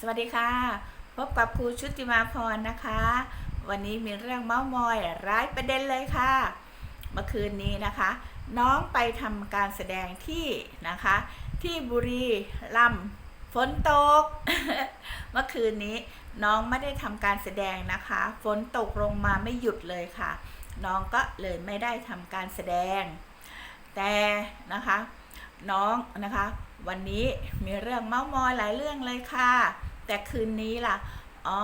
สวัสดีค่ะ พบกับครูชุติมาพรนะคะ วันนี้มีเรื่องเม้ามอยร้ายประเด็นเลยค่ะ เมื่อคืนนี้นะคะ น้องไปทำการแสดงที่นะคะ ที่บุรีรัมย์ฝนตก เมื่อคืนนี้น้องไม่ได้ทำการแสดงนะคะ ฝนตกลงมาไม่หยุดเลยค่ะ น้องก็เลยไม่ได้ทำการแสดง แต่นะคะ น้องนะคะ วันนี้มีเรื่องเมาส์มอยหลายเรื่องเลยค่ะ แต่คืนนี้ล่ะ อ๋อ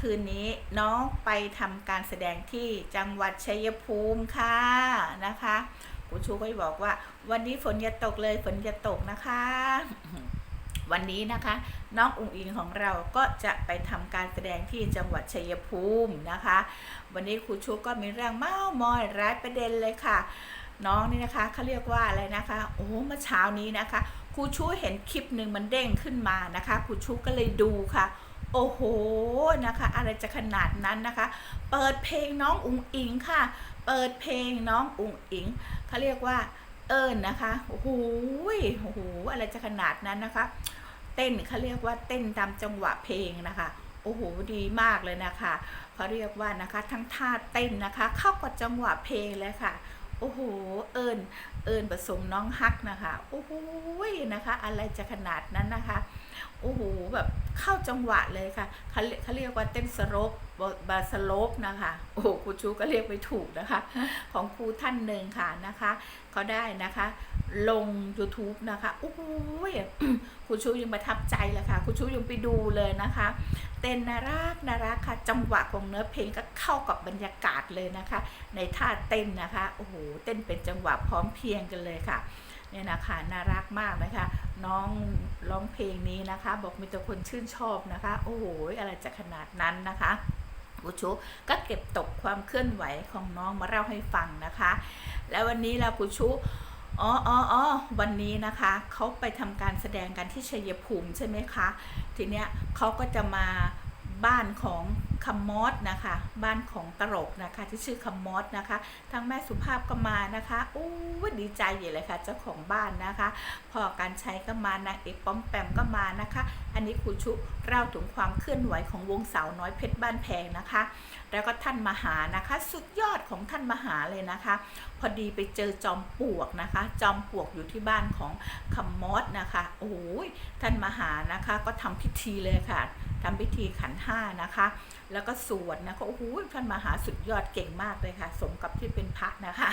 คืนนี้น้องไปทำการแสดงที่จังหวัดชัยภูมิค่ะนะคะครูชูก็บอกว่า วันนี้ฝนอย่าตกเลยฝนอย่าตกนะคะ วันนี้นะคะ น้องอุ๋งอิงของเราก็จะไปทำการแสดงที่จังหวัดชัยภูมินะคะ วันนี้ครูชูก็มีเรื่องเมาส์มอยร้ายประเด็นเลยค่ะ น้องนี่นะคะเขาเรียกว่าอะไรนะคะ โอ้เมื่อเช้านี้นะคะ ครูชูเห็นคลิปหนึ่งมันเด้งขึ้นมานะคะครูชูก็เลยดูค่ะ โอ้โหนะคะ อะไรจะขนาดนั้นนะคะ เปิดเพลงน้องอุ๋งอิงค่ะ เปิดเพลงน้องอุ๋งอิงเขาเรียกว่าเอิญนะคะโอ้โหโอ้โหอะไรจะขนาดนั้นนะคะ เต้นเขาเรียกว่าเต้นตามจังหวะเพลงนะคะโอ้โหดีมากเลยนะคะเขาเรียกว่านะคะทั้งท่าเต้นนะคะ เข้ากับจังหวะเพลงเลยค่ะ โอ้โห เอิญ เอิญผสมน้องฮักนะคะ โอ้โหนะคะ อะไรจะขนาดนั้นนะคะ โอ้โหแบบเข้าจังหวะเลยค่ะเขาเขาเรียกว่าเต้นสโลปบาสโลปนะคะ โอ้ครูชูก็เรียกไม่ถูกนะคะ ของครูท่านหนึ่งค่ะนะคะเขาได้นะคะ ลง YouTube นะคะโอ้โหครูชูยังประทับใจเลยค่ะครูชูยังไปดูเลยนะคะ เต้นนารักนารักค่ะ จังหวะของเนื้อเพลงก็เข้ากับบรรยากาศเลยนะคะ ในท่าเต้นนะคะโอ้โหเต้นเป็นจังหวะพร้อมเพรียงกันเลยค่ะ เนี่ยนะคะน่ารักมากนะคะน้องร้องเพลงนี้นะคะ บอกมีแต่คนชื่นชอบนะคะ โอ้โหอะไรจะขนาดนั้นนะคะครูชูก็เก็บตกความเคลื่อนไหวของน้องมาเล่าให้ฟังนะคะ แล้ววันนี้เราครูชูอ๋ออ๋ออวันนี้นะคะเขาไปทำการแสดงกันที่ชัยภูมิใช่ไหมคะ ทีเนี้ยเขาก็จะมาบ้านของ คำมอสนะคะ บ้านของตลกนะคะ ที่ชื่อคำมอสนะคะทั้งแม่สุภาพก็มานะคะอู้วดีใจใหญ่เลยค่ะ เจ้าของบ้านนะคะ พอการใช้ก็มานางเอกป้อมแปมก็มานะคะ อันนี้ครูชุเล่าถึงความเคลื่อนไหวของวงสาวน้อยเพชรบ้านแพงนะคะ แล้วก็ท่านมหานะคะ สุดยอดของท่านมหาเลยนะคะ พอดีไปเจอจอมปลวกนะคะ จอมปลวกอยู่ที่บ้านของคำมอสนะคะโอ้ยท่านมหานะคะก็ทำพิธีเลยค่ะทำพิธีขันห้านะคะแล้วก็สวดนะก็โอ้โหท่านมหาสุดยอดเก่งมากเลยค่ะ สมกับที่เป็นพระนะคะ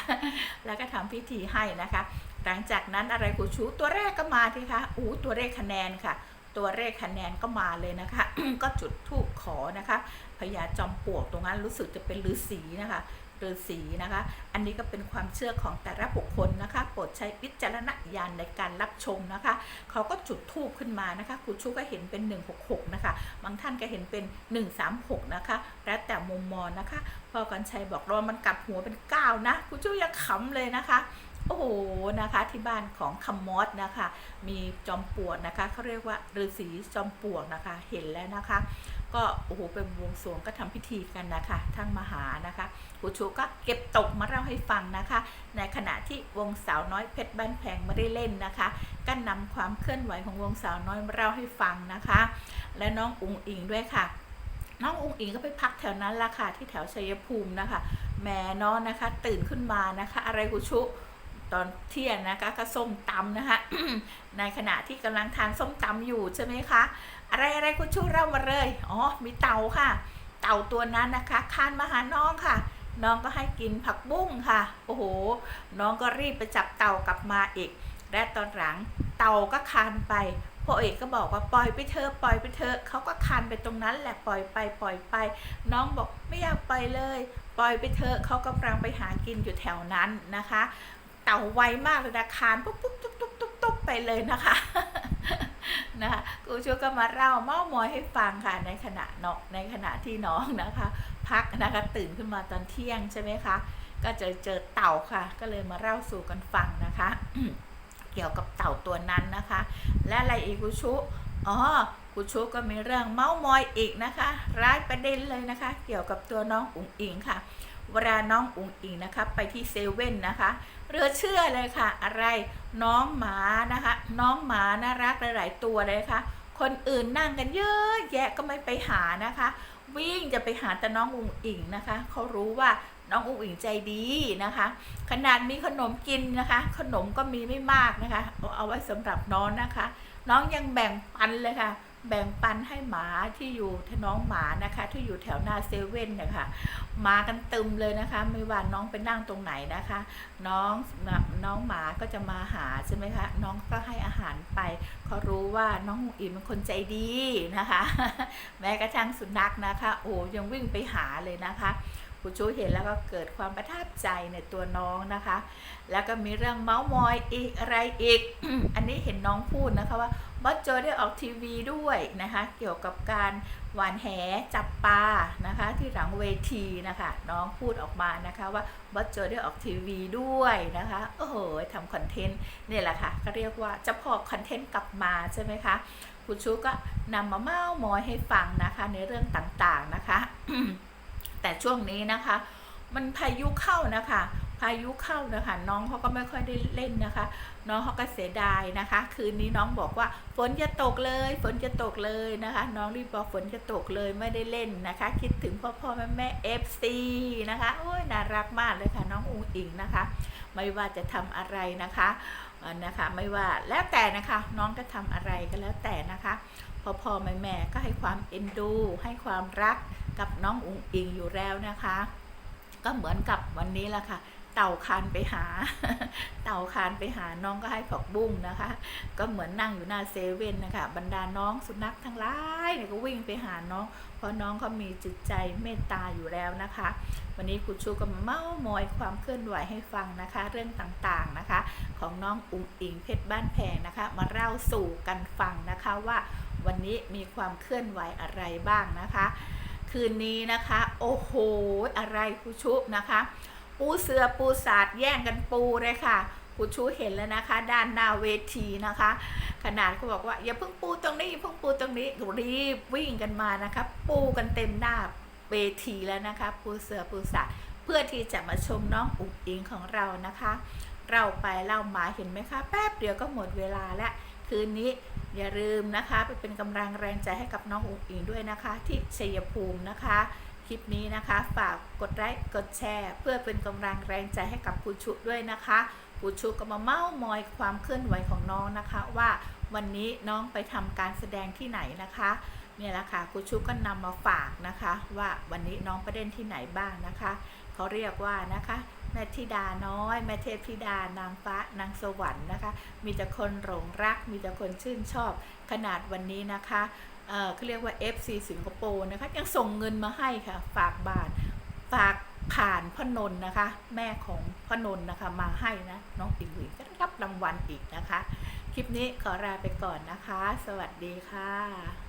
แล้วก็ทำพิธีให้นะคะ หลังจากนั้นอะไรกูชูตัวแรกก็มาที่คะอู้ตัวเลขคะแนนค่ะ ตัวเลขคะแนนก็มาเลยนะคะ ก็จุดทูบ อนะคะพญาจอมปลวกตรงนั้นรู้สึกจะเป็นฤาษีนะคะฤาษีนะคะ อันนี้ก็เป็นความเชื่อของแต่ละบุคคลนะคะ โปรดใช้วิจารณญาณในการรับชมนะคะ เขาก็จุดธูปขึ้นมานะคะครูชูก็เห็นเป็น 166 นะคะ บางท่านก็เห็นเป็น 136 นะคะ แล้วแต่มุมมองนะคะ พอกันชัยบอกรอมันกลับหัวเป็น 9 นะครูชูยังขำเลยนะคะโอ้โห นะคะ ที่บ้านของคำมอสนะคะ มีจอมปลวกนะคะ เขาเรียกว่าฤาษีจอมปลวกนะคะ เห็นแล้วนะคะ ก็โอ้โหเป็นวงสวงก็ทำพิธีกันนะคะทั้งมหานะคะครูชูก็เก็บตกมาเล่าให้ฟังนะคะ ในขณะที่วงสาวน้อยเพชรบ้านแพงไม่ได้เล่นนะคะก็นำความเคลื่อนไหวของวงสาวน้อยมาเล่าให้ฟังนะคะ และน้องอุงอิงด้วยค่ะ น้องอุงอิงก็ไปพักแถวนั้นละค่ะที่แถวชัยภูมินะคะแม่น้องนะคะ ตื่นขึ้นมานะคะ อะไรกูชุตอนเที่ยงนะคะก็ส้มตำนะคะในขณะที่กำลังทานส้มตำอยู่ใช่ไหมคะ อะไรอะไรคุณชูเล่ามาเลย อ๋อ มีเต่าค่ะ เต่าตัวนั้นนะคะคานมาหาน้องค่ะ น้องก็ให้กินผักบุ้งค่ะ โอ้โห น้องก็รีบไปจับเต่ากลับมาอีก และตอนหลังเต่าก็คานไปพ่อเอกก็บอกว่าปล่อยไปเถอะปล่อยไปเถอะเขาก็คานไปตรงนั้นแหละปล่อยไปปล่อยไป น้องบอกไม่อยากไปเลย ปล่อยไปเถอะเขากำลังไปหากินอยู่แถวนั้นนะคะ เต่าไวมากเลยนะคานปุ๊บปุ๊บตุ๊บตุ๊บตุ๊บตุ๊บไปเลยนะคะ นะคะครูชูก็มาเล่าเมาส์มอยให้ฟังค่ะในขณะเนาะในขณะที่น้องนะคะ พักนะคะตื่นขึ้นมาตอนเที่ยงใช่ไหมคะก็จอเจอเต่าค่ะ ก็เลยมาเล่าสู่กันฟังนะคะ เกี่ยวกับเต่าตัวนั้นนะคะ และอะไรอีกกุชุอ๋อกุชุก็มีเรื่องเมาส์มอยอีกนะคะร้ายประเด็นเลยนะคะ เกี่ยวกับตัวน้องอุ๋งอิงค่ะเวลาน้องอุ๋งอิงนะคะ ไปที่เซเว่นนะคะเรือเชื่อเลยค่ะ อะไร น้องหมานะคะ น้องหมาน่ารักหลาย ๆ ตัวเลยค่ะ คนอื่นนั่งกันเยอะแยะก็ไม่ไปหานะคะ วิ่งจะไปหาแต่น้องอุ๋งอิงนะคะเขารู้ว่าน้องอุ๋งอิงใจดีนะคะ ขนาดมีขนมกินนะคะ ขนมก็มีไม่มากนะคะ เอาไว้สำหรับน้องนะคะ น้องยังแบ่งปันเลยค่ะแบ่งปันให้หมาที่อยู่ทน้องหมานะคะ ที่อยู่แถวหน้าเซเว่นนะคะมากันตึมเลยนะคะ ไม่ว่าน้องไปนั่งตรงไหนนะคะ น้องน้องหมาก็จะมาหาใช่ไหมคะน้องก็ให้อาหารไปเขารู้ว่าน้องอุ๋งอิ๋งเป็นคนใจดีนะคะ แม้กระทั่งสุนัขนะคะ โอ้ยังวิ่งไปหาเลยนะคะคุณชูเห็นแล้วก็เกิดความประทับใจในตัวน้องนะคะ แล้วก็มีเรื่องเมาส์มอยอีกอะไรอีก อันนี้เห็นน้องพูดนะคะว่า บอสโจได้ออกทีวีด้วยนะคะเกี่ยวกับการหวานแหจับปลานะคะที่หลังเวทีนะคะน้องพูดออกมานะคะว่าบอสโจได้ออกทีวีด้วยนะคะโอ้โหทำคอนเทนต์เนี่ยแหละค่ะก็เรียกว่าจะพอคอนเทนต์กลับมาใช่ไหมคะคุณชูก็นำมาเมามอยให้ฟังนะคะในเรื่องต่างๆนะคะ แต่ช่วงนี้นะคะ มันพายุเข้านะคะ พายุเข้านะคะน้องเขาก็ไม่ค่อยได้เล่นนะคะ น้องเขาก็เสียดายนะคะ คืนนี้น้องบอกว่าฝนจะตกเลย ฝนจะตกเลยนะคะ น้องรีบบอกฝนจะตกเลยไม่ได้เล่นนะคะ คิดถึงพ่อพ่อแม่แม่เอฟซีนะคะโอ้ยน่ารักมากเลยค่ะ น้องอุงอิงนะคะ ไม่ว่าจะทำอะไรนะคะนะคะ ไม่ว่าแล้วแต่นะคะ น้องจะทำอะไรก็แล้วแต่นะคะพ่อพ่อแม่แม่ก็ให้ความเอ็นดู ให้ความรักกับน้องอุงอิงอยู่แล้วนะคะ ก็เหมือนกับวันนี้แหละค่ะ เต่าคานไปหา เต่าคานไปหาน้องก็ให้ผักบุ้งนะคะ ก็เหมือนนั่งอยู่หน้าเซเว่นนะคะ บรรดาน้องสุนัขทั้งหลายเนี่ยก็วิ่งไปหาน้อง เพราะน้องเขามีจิตใจเมตตาอยู่แล้วนะคะ วันนี้คุณชูก็มาเม้ามอยความเคลื่อนไหวให้ฟังนะคะ เรื่องต่างๆนะคะ ของน้องอุ๋งอิงเพชรบ้านแพงนะคะ มาเล่าสู่กันฟังนะคะว่าวันนี้มีความเคลื่อนไหวอะไรบ้างนะคะ คืนนี้นะคะ โอ้โห อะไรคุณชุนะคะ ปูเสือปูสาดแย่งกันปูเลยค่ะคุณชูเห็นแล้วนะคะ ด้านหน้าเวทีนะคะ ขนาดเขาบอกว่าอย่าเพิ่งปูตรงนี้อย่าเพิ่งปูตรงนี้รีบวิ่งกันมานะคะ ปูกันเต็มหน้าเวทีแล้วนะคะ ปูเสือปูสาดเพื่อที่จะมาชมน้องอุ๋งอิงของเรานะคะ เราไปเล่ามาเห็นไหมคะ แป๊บเดียวก็หมดเวลาแล้วคืนนี้อย่าลืมนะคะ ไปเป็นกำลังแรงใจให้กับน้องอุ๋งอิงด้วยนะคะ ที่ชัยภูมินะคะ คลิปนี้นะคะ ฝากกดไลค์กดแชร์ เพื่อเป็นกำลังแรงใจให้กับคุณชุด้วยนะคะคุณชุก็มาเม้ามอยความเคลื่อนไหวของน้องนะคะ ว่าวันนี้น้องไปทำการแสดงที่ไหนนะคะเนี่ยแหละค่ะคุณชุก็นำมาฝากนะคะ ว่าวันนี้น้องไปเล่นที่ไหนบ้างนะคะเขาเรียกว่านะคะแม่ธิดาน้อยแม่เทพธิดานางฟ้านางสวรรค์นะคะ มีแต่คนหลงรัก มีแต่คนชื่นชอบขนาดวันนี้นะคะ เขาเรียกว่า FC สิงคโปร์นะคะยังส่งเงินมาให้ค่ะ ฝากบาทฝากผ่านพนนนะคะ แม่ของพนนนะคะมาให้นะน้องอิงหลิงก็ได้รับรางวัลอีกนะคะ คลิปนี้ขอลาไปก่อนนะคะ สวัสดีค่ะ